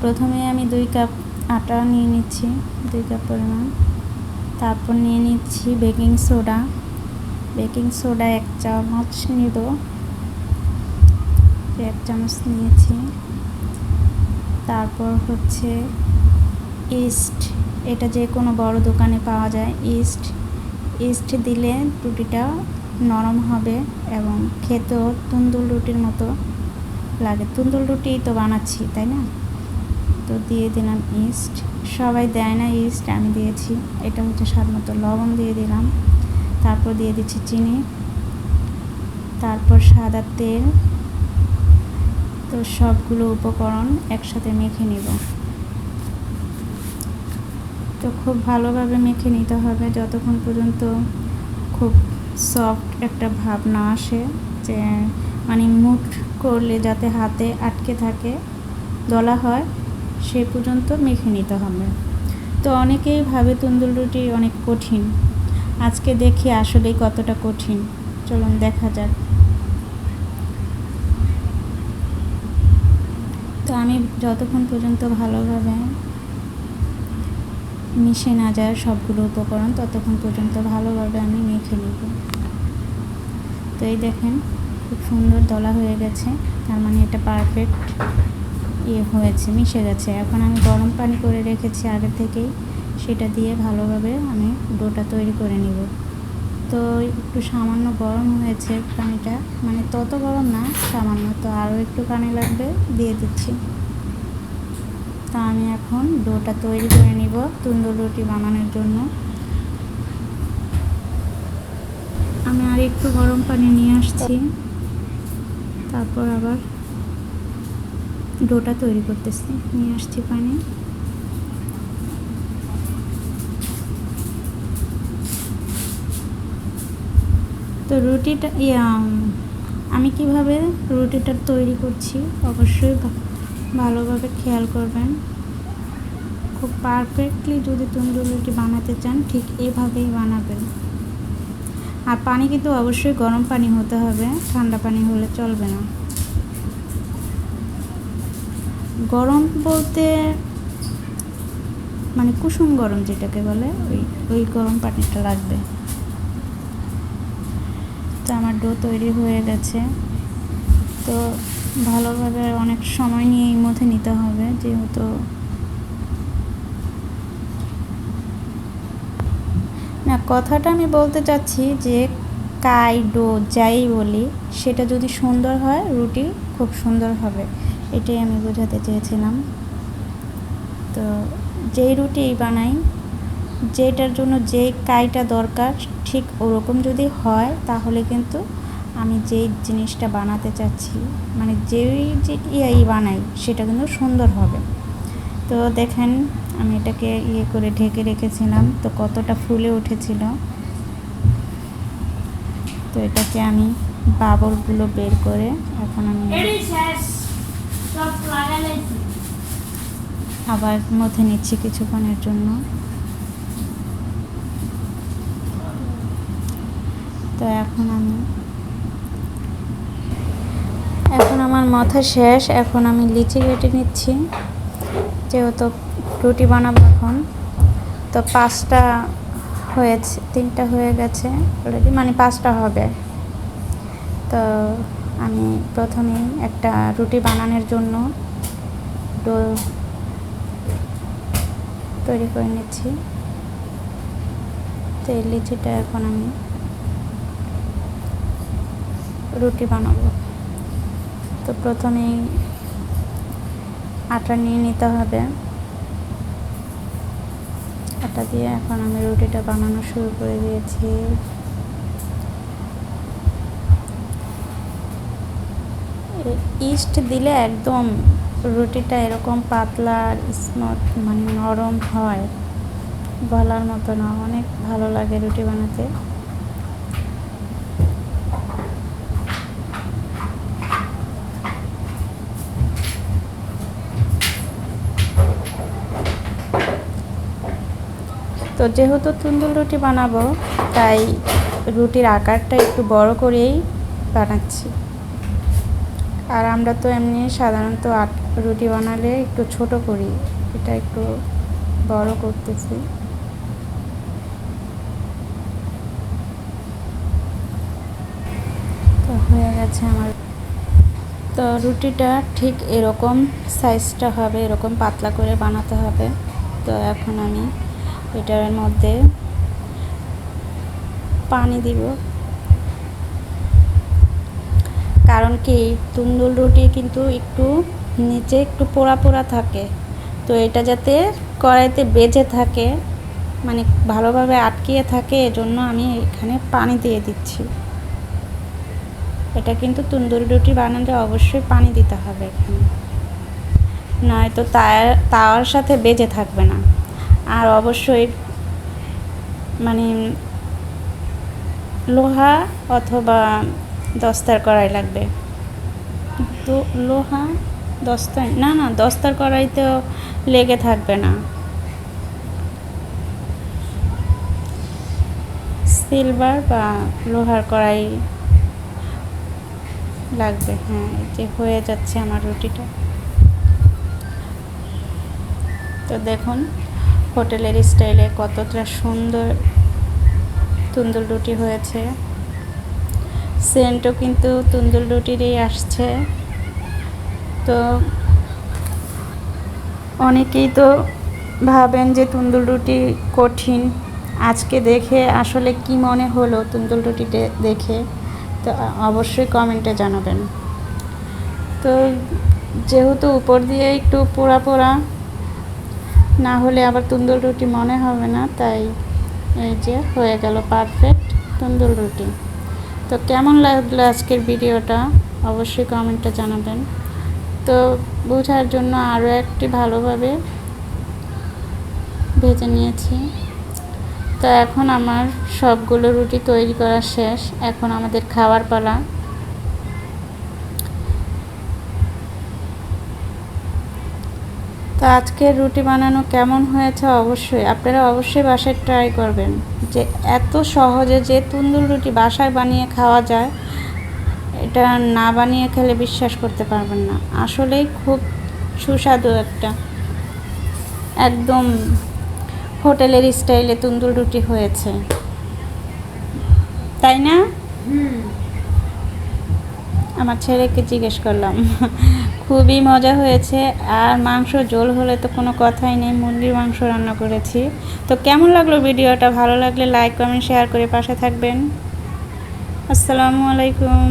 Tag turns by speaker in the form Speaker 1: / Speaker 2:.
Speaker 1: প্রথমে আমি দুই কাপ আটা নিয়ে নিচ্ছি, দুই কাপ পরিমাণ। তারপর নিয়ে নিচ্ছি বেকিং সোডা। বেকিং সোডা এক চামচ নিব। এক চামচ নিয়েছি। তারপর হচ্ছে ইস্ট। এটা যে কোনো বড় দোকানে পাওয়া যায়, ইস্ট। ইস্ট দিলে রুটিটা নরম হবে এবং খেতেও তুন্দুল রুটির মতো লাগে। তুন্দুল রুটি তো বানাচ্ছি, তাই না? তো দিয়ে দিলাম ইস্ট। সবাই দেয় না ইস্ট, আমি দিয়েছি। এটা হচ্ছে স্বাদ মতো লবণ দিয়ে দিলাম। তারপর দিয়ে দিচ্ছি চিনি। তারপর সাদা তেল। তো সবগুলো উপকরণ একসাথে মেখে নিব। তো খুব ভালোভাবে মেখে নিতে হবে। যতক্ষণ পর্যন্ত খুব সফট একটা ভাব না আসে, যে মানে মুঠ করলে যাতে হাতে আটকে থাকে, দলা হয় সে পর্যন্ত মেখে নিতে হবে। তো অনেকেই ভাবে তন্দুর রুটি অনেক কঠিন। আজকে দেখি আসলেই কতটা কঠিন। চলুন দেখা যাক। তো আমি যতক্ষণ পর্যন্ত ভালোভাবে মিশে না যায় সবগুলো উপকরণ, ততক্ষণ পর্যন্ত ভালোভাবে আমি মেখে নেব। তো এই দেখেন, খুব সুন্দর দলা হয়ে গেছে। তার মানে এটা পারফেক্ট ইয়ে হয়েছে, মিশে গেছে। এখন আমি গরম পানি করে রেখেছি আগে থেকেই। সেটা দিয়ে ভালোভাবে আমি ডোটা তৈরি করে নিব। তো একটু সামান্য গরম হয়েছে পানিটা। মানে তত গরম না, সামান্য। তো আরও একটু পানি লাগবে, দিয়ে দিচ্ছি। তা আমি এখন ডোটা তৈরি করে নিব তুন্দুর রুটি বানানোর জন্য। আমি আর একটু গরম পানি নিয়ে আসছি। তারপর আবার ডোটা তৈরি করতেছি, নিয়ে আসছি পানি। তো রুটিটা, ইয়া, আমি কীভাবে রুটিটা তৈরি করছি অবশ্যই ভালোভাবে খেয়াল করবেন। খুব পারফেক্টলি যদি তন্দুর রুটি বানাতে চান, ঠিক এভাবেই বানাবেন। আর পানি কিন্তু অবশ্যই গরম পানি হতে হবে, ঠান্ডা পানি হলে চলবে না। গরম বলতে মানে কুসুম গরম যেটাকে বলে, ওই ওই গরম পানিটা লাগবে। তো আমার ডো তৈরি হয়ে গেছে। তো ভালোভাবে অনেক সময় নিয়ে এই মধ্যে নিতে হবে, যেহেতু না, কথাটা আমি বলতে চাচ্ছি যে কাই ডো যাই বলি, সেটা যদি সুন্দর হয়, রুটি খুব সুন্দর হবে। এটাই আমি বোঝাতে চেয়েছিলাম। তো যেই রুটি বানাই, যেটার জন্য যে কাইটা দরকার, ঠিক ওরকম যদি হয়, তাহলে কিন্তু আমি যেই জিনিসটা বানাতে চাচ্ছি মানে যেই যে ইয়াই বানাই, সেটা কিন্তু সুন্দর হবে। তো দেখেন, আমি এটাকে ইয়ে করে ঢেকে রেখেছিলাম, তো কতটা ফুলে উঠেছিল। তো এটাকে আমি বাবরগুলো বের করে এখন আমি আবার মধ্যে নিচ্ছি কিছুক্ষণের জন্য। তো এখন আমি এখন আমার মাথা শেষ, এখন আমি লিচি কেটে নিচ্ছি। যেহেতু রুটি বানাবো এখন। তো পাঁচটা হয়েছে, তিনটা হয়ে গেছে অলরেডি মানে পাঁচটা হবে। তো আমি প্রথমেই একটা রুটি বানানোর জন্য ডো তৈরি করে নিচ্ছি। তো এই লিচিটা এখন আমি রুটি বানাবো। তো প্রথমেই আটা নিয়ে নিতে হবে। আটা দিয়ে এখন আমি রুটিটা বানানো শুরু করে দিয়েছি। ইস্ট দিলে একদম রুটিটা এরকম পাতলা স্মুথ মানে নরম হয়। বলার মতো না, অনেক ভালো লাগে রুটি বানাতে। তো যেহেতু তুন্দুল রুটি বানাবো, তাই রুটির আকারটা একটু বড় করেই বানাচ্ছি। আর আমরা তো এমনি সাধারণত আট রুটি বানালে একটু ছোট করি, এটা একটু বড় করতেছি। তো হয়ে গেছে আমার। তো রুটিটা ঠিক এরকম সাইজটা হবে, এরকম পাতলা করে বানাতে হবে। তো এখন আমি এটার মধ্যে পানি দিব। কারণ কি, তুন্দুল রুটি কিন্তু একটু নিচে একটু পোড়া পোড়া থাকে। তো এটা যাতে কড়াইতে বেজে থাকে মানে ভালোভাবে আটকিয়ে থাকে, এজন্য আমি এখানে পানি দিয়ে দিচ্ছি। এটা কিন্তু তন্দুরি রুটি বানালে অবশ্যই পানি দিতে হবে এখানে। নয়তো তাওয়ার সাথে বেজে থাকবে না। আর অবশ্যই মানে লোহা অথবা দস্তার কড়াই লাগবে। তো লোহা দস্তার না না দস্তার কড়াইতেও লেগে থাকবে না। সিলভার বা লোহার কড়াই লাগবে হ্যাঁ যে হয়ে যাচ্ছে আমার রুটিটা। তো দেখুন, হোটেলের স্টাইলে কতটা সুন্দর, তুন্দুল রুটি হয়েছে। সেন্টও কিন্তু তুন্দুল রুটিরই আসছে। তো অনেকেই তো ভাবেন যে তুন্দুল রুটি কঠিন। আজকে দেখে আসলে কি মনে হলো তুন্দুল রুটি দেখে? তো অবশ্যই কমেন্টে জানাবেন। তো যেহেতু উপর দিয়ে একটু পোড়া পোড়া, না হলে আবার তন্দুর রুটি মনে হবে না, তাই এই যে হয়ে গেল পারফেক্ট তন্দুর রুটি। তো কেমন লাগল আজকের ভিডিওটা? অবশ্যই কমেন্টে জানাবেন। তো বোঝার জন্য আরও একটি ভালোভাবে ভেজে নিয়েছি। তো এখন আমার সবগুলো রুটি তৈরি করা শেষ। এখন আমাদের খাওয়ার পালা। তো আজকের রুটি বানানো কেমন হয়েছে অবশ্যই, আপনারা অবশ্যই বাসায় ট্রাই করবেন। যে এত সহজে যে তুন্দুল রুটি বাসায় বানিয়ে খাওয়া যায়, এটা না বানিয়ে খেলে বিশ্বাস করতে পারবেন না। আসলেই খুব সুস্বাদু একটা, একদম হোটেলের স্টাইলে তন্দুর রুটি হয়েছে। তাই না? আমার ছেলেকে জিজ্ঞেস করলাম, খুবই মজা হয়েছে আর মাংস জোল হলে তো কোনো কথাই নেই, মুরগির মাংস রান্না করেছি। তো কেমন লাগল ভিডিওটা? ভালো লাগলে লাইক কমেন্ট শেয়ার করে পাশে থাকবেন। আসসালামু আলাইকুম।